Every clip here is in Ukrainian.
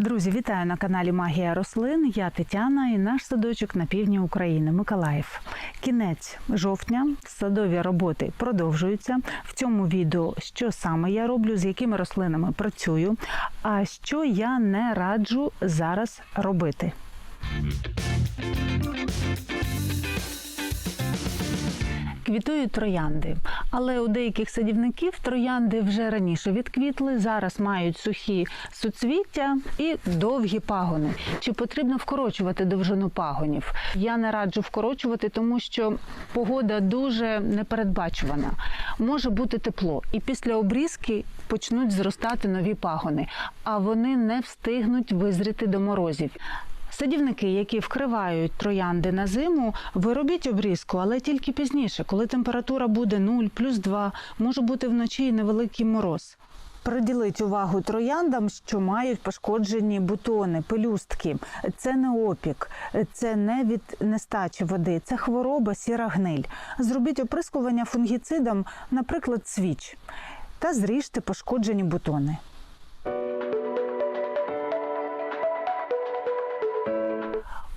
Друзі, вітаю на каналі Магія рослин. Я Тетяна і наш садочок на півдні України Миколаїв. Кінець жовтня, садові роботи продовжуються. В цьому відео що саме я роблю, з якими рослинами працюю, а що я не раджу зараз робити. Квітують троянди, але у деяких садівників троянди вже раніше відквітли, зараз мають сухі суцвіття і довгі пагони. Чи потрібно вкорочувати довжину пагонів? Я не раджу вкорочувати, тому що погода дуже непередбачувана. Може бути тепло, і після обрізки почнуть зростати нові пагони, а вони не встигнуть визріти до морозів. Садівники, які вкривають троянди на зиму, ви робіть обрізку, але тільки пізніше, коли температура буде 0, плюс 2, може бути вночі і невеликий мороз. Приділіть увагу трояндам, що мають пошкоджені бутони, пелюстки. Це не опік, це не від нестачі води, це хвороба сіра гниль. Зробіть оприскування фунгіцидом, наприклад, свіч, та зріжте пошкоджені бутони.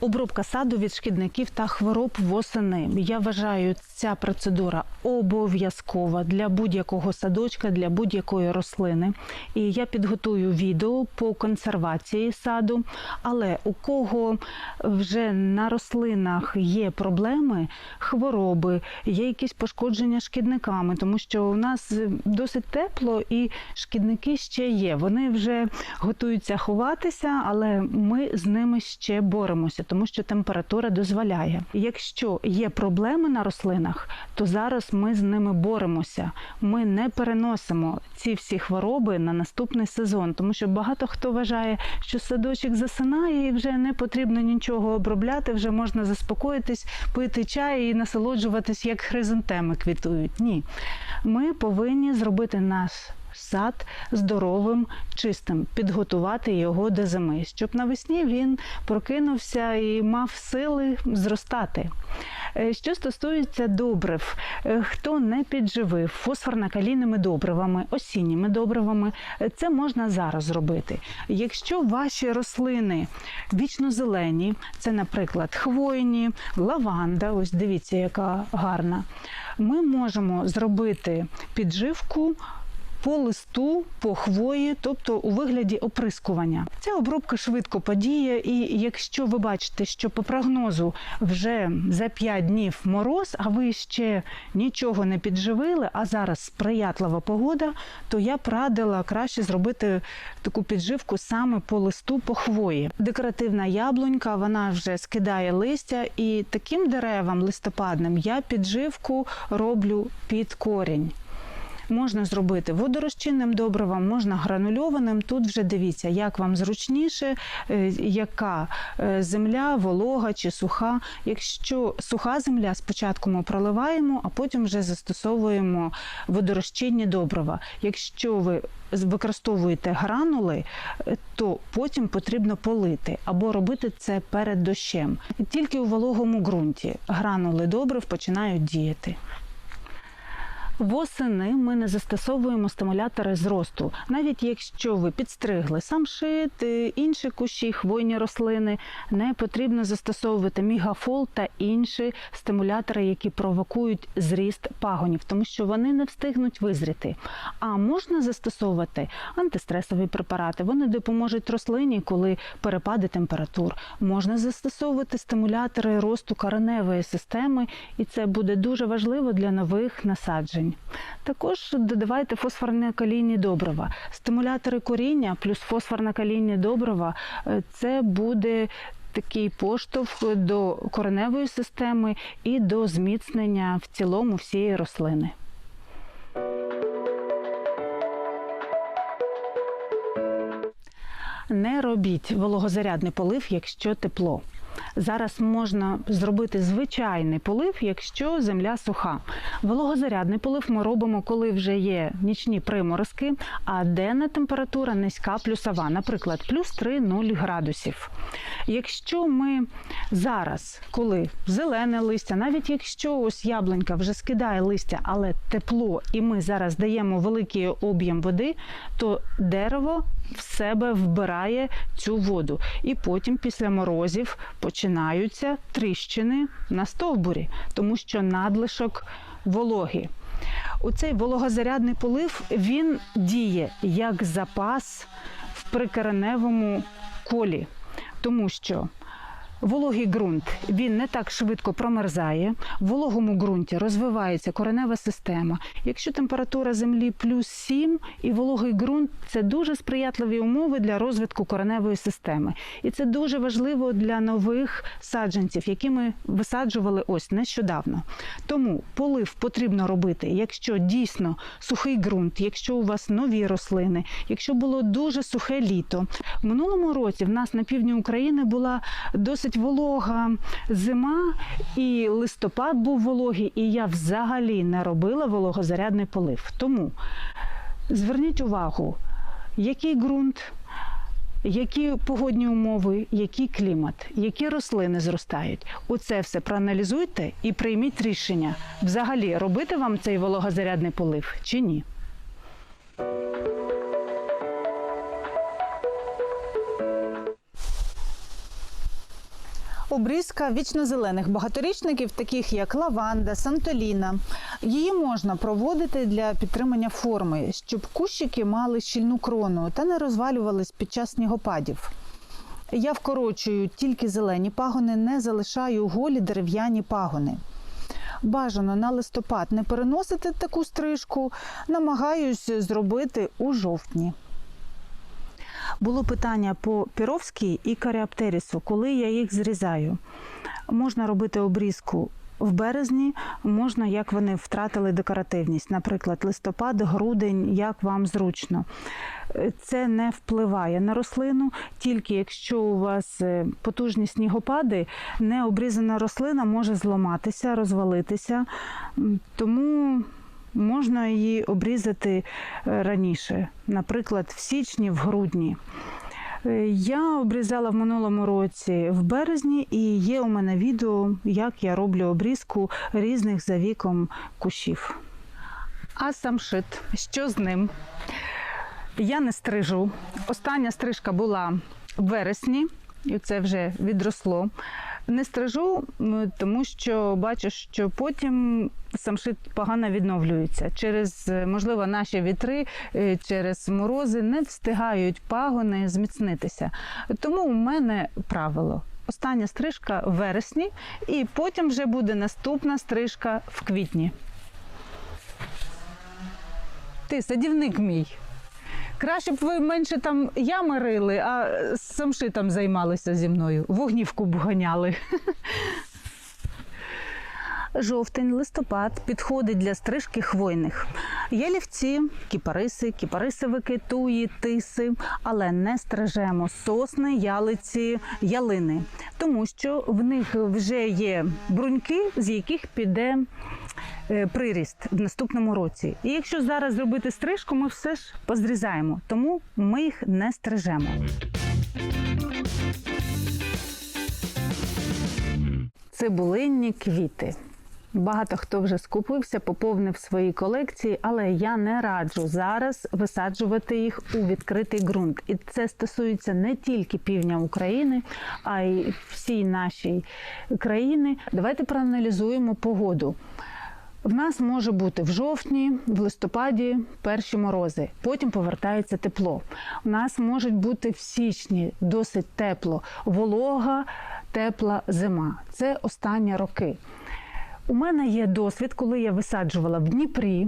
Обробка саду від шкідників та хвороб восени. Я вважаю, ця процедура обов'язкова для будь-якого садочка, для будь-якої рослини. І я підготую відео по консервації саду. Але у кого вже на рослинах є проблеми, хвороби, є якісь пошкодження шкідниками, тому що у нас досить тепло і шкідники ще є. Вони вже готуються ховатися, але ми з ними ще боремося, тому що температура дозволяє. Якщо є проблеми на рослинах, то зараз ми з ними боремося. Ми не переносимо ці всі хвороби на наступний сезон, тому що багато хто вважає, що садочок засинає і вже не потрібно нічого обробляти, вже можна заспокоїтись, пити чай і насолоджуватись, як хризантеми квітують. Ні, ми повинні зробити наш сад здоровим, чистим, підготувати його до зими, щоб навесні він прокинувся і мав сили зростати. Е, Що стосується добрив, е, хто не підживив фосфорно-калійними добривами, осінніми добривами, е, це можна зараз зробити. Якщо ваші рослини вічно зелені, це, наприклад, хвойні, лаванда, ось дивіться, яка гарна, ми можемо зробити підживку по листу, по хвої, тобто у вигляді оприскування. Ця обробка швидко подіє, і якщо ви бачите, що по прогнозу вже за 5 днів мороз, а ви ще нічого не підживили, а зараз сприятлива погода, то я б радила краще зробити таку підживку саме по листу, по хвої. Декоративна яблунька, вона вже скидає листя, і таким деревам листопадним я підживку роблю під корінь. Можна зробити водорозчинним добривом, можна гранульованим. Тут вже дивіться, як вам зручніше, е, яка е, земля, волога чи суха. Якщо суха земля, спочатку ми проливаємо, а потім вже застосовуємо водорозчинні добрива. Якщо ви використовуєте гранули, е, то потім потрібно полити або робити це перед дощем. Тільки у вологому ґрунті гранули добрив починають діяти. Восени ми не застосовуємо стимулятори зросту, навіть якщо ви підстригли самшит, е, інші кущі, хвойні рослини, не потрібно застосовувати мігафол та інші стимулятори, які провокують зріст пагонів, тому що вони не встигнуть визріти. А можна застосовувати антистресові препарати. Вони допоможуть рослині, коли перепади температур. Можна застосовувати стимулятори росту кореневої системи, і це буде дуже важливо для нових насаджень. Також додавайте фосфорно-калійні добрива. Стимулятори коріння плюс фосфорно-калійні добрива е, це буде такий поштовх до кореневої системи і до зміцнення в цілому всієї рослини. Не робіть вологозарядний полив, якщо тепло. Зараз можна зробити звичайний полив, якщо земля суха. Вологозарядний полив ми робимо, коли вже є нічні приморозки, а денна температура низька плюсова, наприклад, плюс 3-0 градусів. Якщо ми зараз, коли зелене листя, навіть якщо ось яблунька вже скидає листя, але тепло, і ми зараз даємо великий об'єм води, то дерево в себе вбирає цю воду. І потім, після морозів, починаються тріщини на стовбурі, тому що надлишок вологи. Оцей вологозарядний полив він діє як запас в прикореневому колі, тому що Вологий ґрунт він не так швидко промерзає. В вологому ґрунті розвивається коренева система. Якщо температура землі плюс 7 і вологий ґрунт це дуже сприятливі умови для розвитку кореневої системи. І це дуже важливо для нових саджанців, які ми висаджували ось нещодавно. Тому полив потрібно робити, якщо дійсно сухий ґрунт, якщо у вас нові рослини, якщо було дуже сухе літо. В минулому році в нас на півдні України була досить волога зима, і листопад був вологий, і я взагалі не робила вологозарядний полив. Тому зверніть увагу, який ґрунт. Які погодні умови, який клімат, які рослини зростають? Оце все проаналізуйте і прийміть рішення, взагалі робити вам цей вологозарядний полив чи ні. Обрізка вічнозелених багаторічників, таких як лаванда, сантоліна. Її можна проводити для підтримання форми, щоб кущики мали щільну крону та не розвалювались під час снігопадів. Я вкорочую тільки зелені пагони, не залишаю голі дерев'яні пагони. Бажано на листопад не переносити таку стрижку, намагаюсь зробити у жовтні. Було питання по піровській і каріаптерісу, коли я їх зрізаю. Можна робити обрізку в березні, можна, як вони втратили декоративність, наприклад, листопад, грудень, як вам зручно. Е, Це не впливає на рослину, тільки якщо у вас е, потужні снігопади, необрізана рослина може зламатися, розвалитися. Тому можна її обрізати е, раніше, наприклад, в січні, в грудні. Е, Я обрізала в минулому році в березні, і є у мене відео, як я роблю обрізку різних за віком кущів. А самшит, що з ним? Я не стрижу. Остання стрижка була в вересні, і це вже відросло. Не стрижу, тому що бачу, що потім самшит погано відновлюється. Через, е, можливо, наші вітри, е, через морози не встигають пагони зміцнитися. Тому у мене правило. Остання стрижка в вересні, і потім вже буде наступна стрижка в квітні. Ти садівник мій. Краще б ви менше там ями рили, а самшитом займалися зі мною. Вогнівку б ганяли. Жовтень, листопад підходить для стрижки хвойних. Ялівці, кіпариси, кіпарисовики, туї, тиси, але не стрижемо сосни, ялиці, ялини, тому що в них вже є бруньки, з яких піде е, приріст в наступному році. І якщо зараз зробити стрижку, ми все ж позрізаємо, тому ми їх не стрижемо. Цибулинні квіти. Багато хто вже скупився, поповнив свої колекції, але я не раджу зараз висаджувати їх у відкритий ґрунт. І це стосується не тільки півдня України, а й всій нашій країни. Давайте проаналізуємо погоду. В нас може бути в жовтні, в листопаді перші морози, потім повертається тепло. У нас можуть бути в січні досить тепло, волога, тепла зима. Це останні роки. У мене є досвід, коли я висаджувала в Дніпрі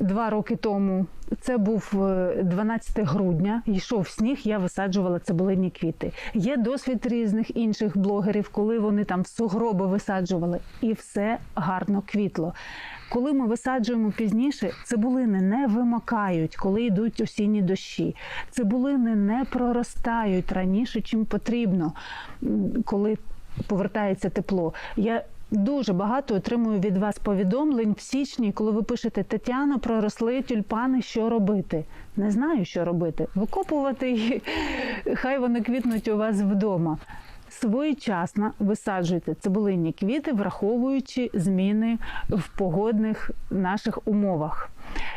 два роки тому. Це був е, 12 грудня, йшов сніг, я висаджувала цибулинні квіти. Є досвід різних інших блогерів, коли вони там сугроби висаджували, і все гарно квітло. Коли ми висаджуємо пізніше, цибулини не вимакають, коли йдуть осінні дощі. Цибулини не проростають раніше, чим потрібно, коли повертається тепло. Я Дуже багато отримую від вас повідомлень в січні, коли ви пишете Тетяна, проросли тюльпани, що робити. Не знаю, що робити. Викопувати і хай вони квітнуть у вас вдома. Своєчасно висаджуйте цибулинні квіти, враховуючи зміни в погодних наших умовах.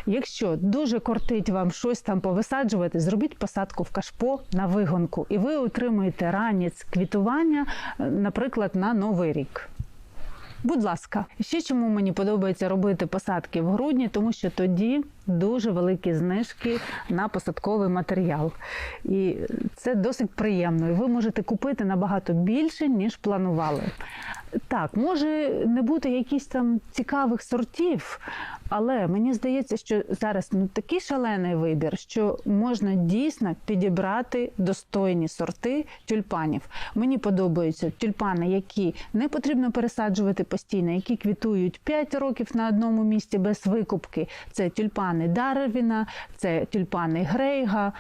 Якщо дуже кортить вам щось там повисаджувати, зробіть посадку в кашпо на вигонку, і ви отримаєте ранець квітування, наприклад, на новий рік. Будь ласка, ще чому мені подобається робити посадки в грудні, тому що тоді дуже великі знижки на посадковий матеріал. І це досить приємно. І ви можете купити набагато більше, ніж планували. Так, може не бути якісь там цікавих сортів, але мені здається, що зараз ну такий шалений вибір, що можна дійсно підібрати достойні сорти тюльпанів. Мені подобаються тюльпани, які не потрібно пересаджувати постійно, які квітують 5 років на одному місці без викупки. Це тюльпани Дарвіна, це тюльпани Грейга.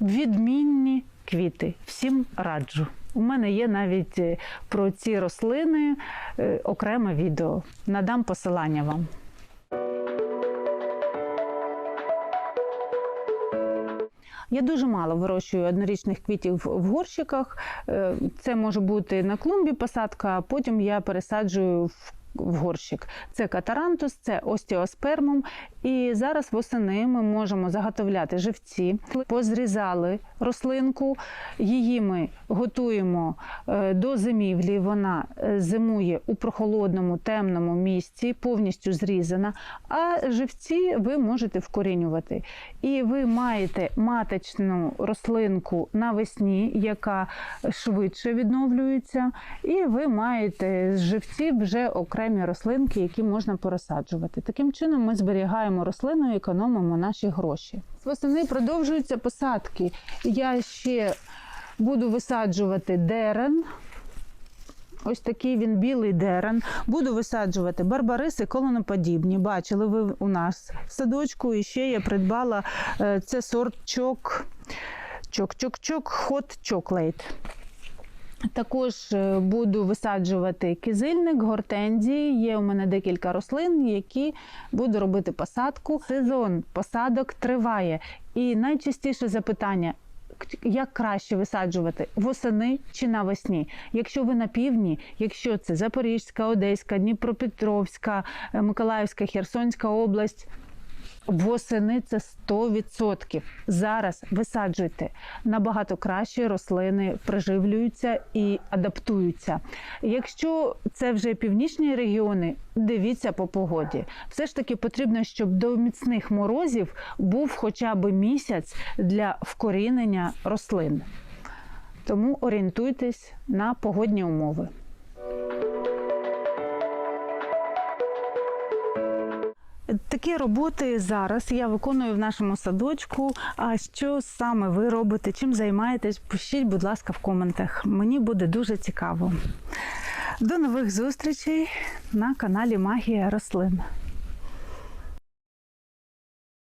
Відмінні квіти. Всім раджу. У мене є навіть е, про ці рослини е, окреме відео. Надам посилання вам. Я дуже мало вирощую однорічних квітів в горщиках. Е, Це може бути на клумбі посадка, а потім я пересаджую в горщик. Це катарантус, це остеоспермум. І зараз восени ми можемо заготовляти живці. Позрізали рослинку, її ми готуємо е, до зимівлі. Вона е, зимує у прохолодному, темному місці, повністю зрізана. А живці ви можете вкорінювати. І ви маєте маточну рослинку навесні, яка швидше відновлюється, і ви маєте з живців вже окремі рослинки, які можна порозсаджувати. Таким чином ми зберігаємо рослину і економимо наші гроші. Восени продовжуються посадки. Я ще буду висаджувати дерен. Ось такий він білий дерен. Буду висаджувати барбариси колоноподібні. Бачили ви у нас в садочку. І ще я придбала е, це сорт чок, чок-чок-чок, хот чоклейт. Також е, буду висаджувати кизильник, гортензії. Є у мене декілька рослин, які буду робити посадку. Сезон посадок триває. І найчастіше запитання. Як краще висаджувати восени чи навесні? Якщо ви на півдні, якщо це Запорізька, Одеська, Дніпропетровська, е, Миколаївська, Херсонська область, Восени це 100%. Зараз висаджуйте набагато краще рослини приживлюються і адаптуються. Якщо це вже північні регіони, дивіться по погоді. Все ж таки потрібно, щоб до міцних морозів був хоча б місяць для вкорінення рослин. Тому орієнтуйтесь на погодні умови. Такі роботи зараз я виконую в нашому садочку. А що саме ви робите? Чим займаєтесь? Пишіть, будь ласка, в коментах. Мені буде дуже цікаво. До нових зустрічей на каналі Магія рослин.